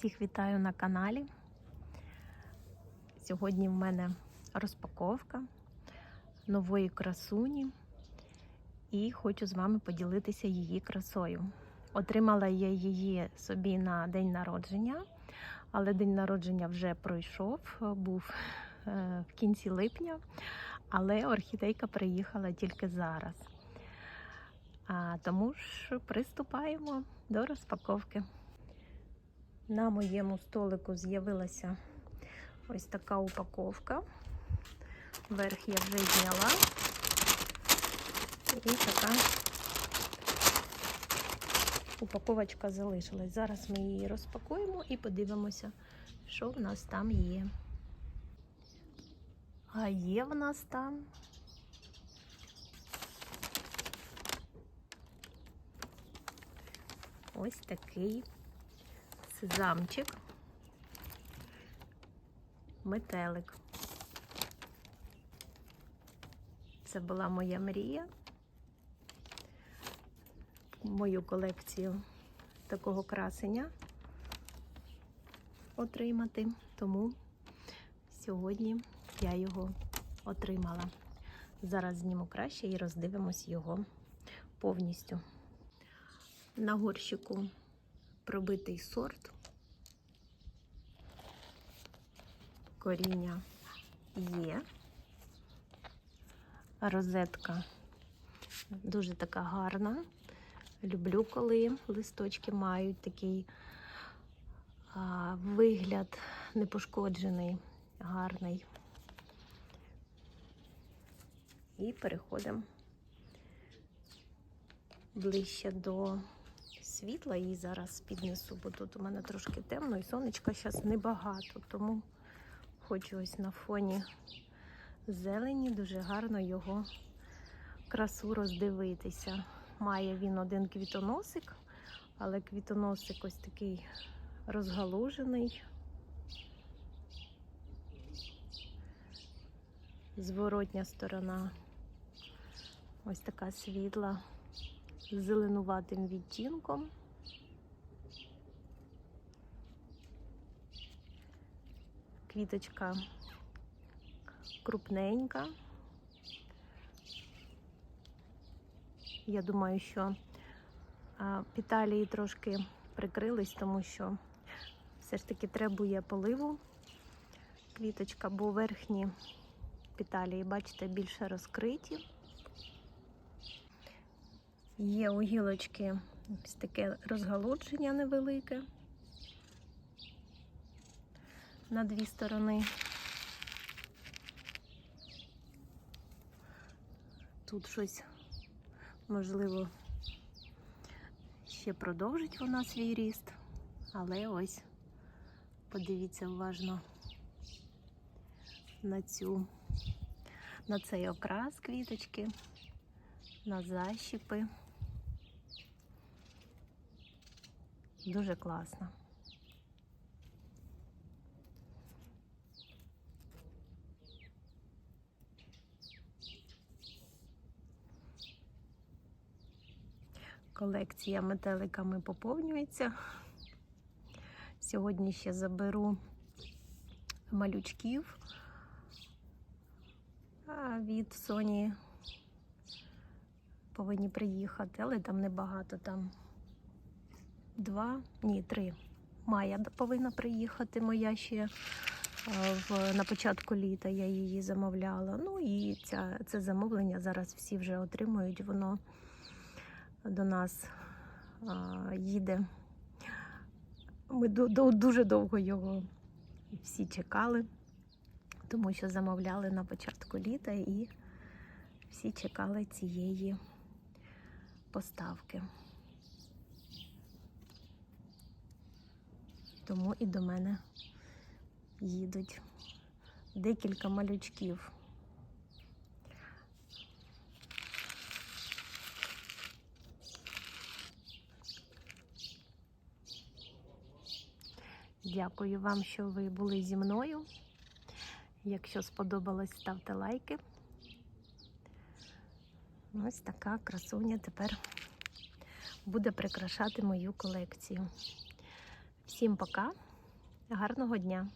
Всіх вітаю на каналі. Сьогодні в мене розпаковка нової красуні і хочу з вами поділитися її красою. Отримала я її собі на день народження, але день народження вже пройшов, був е, в кінці липня, але орхідейка приїхала тільки зараз. А, тому ж приступаємо до розпаковки. На моєму столику з'явилася ось така упаковка. Верх я вже зняла. І така упаковочка залишилась. Зараз ми її розпакуємо і подивимося, що в нас там є. А є в нас там ось такий сезамчик, метелик. Це була моя мрія. Мою колекцію такого красення отримати, тому сьогодні я його отримала. Зараз зніму краще і роздивимось його повністю. На горщику пробитий сорт. Коріння є. Розетка дуже така гарна. Люблю, коли листочки мають такий а, вигляд непошкоджений, гарний. І переходимо ближче до світла і зараз піднесу, бо тут у мене трошки темно і сонечка зараз небагато, тому хочу ось на фоні зелені дуже гарно його красу роздивитися. Має він один квітоносик, але квітоносик ось такий розгалужений. Зворотня сторона ось така світла зеленуватим відтінком. Квіточка крупненька. Я думаю, що піталії трошки прикрились, тому що все ж таки требує поливу квіточка, бо верхні піталії, бачите, більше розкриті. Є у гілочки ось таке розгалудження невелике на дві сторони. Тут щось, можливо, ще продовжить вона свій ріст, але ось подивіться уважно на цю, на цей окрас квіточки, на защіпи. Дуже класно. Колекція метеликами поповнюється. Сьогодні ще заберу малючків від Соні повинні приїхати, але там небагато, там два, ні, три. Майя повинна приїхати. Моя ще в, на початку літа я її замовляла. Ну і ця, це замовлення зараз всі вже отримують. Воно до нас а, їде. Ми до, до, дуже довго його всі чекали, тому що замовляли на початку літа і всі чекали цієї поставки. Тому і до мене їдуть декілька малючків. Дякую вам, що ви були зі мною. Якщо сподобалось, ставте лайки. Ось така красуня тепер буде прикрашати мою колекцію. Всім пока, гарного дня!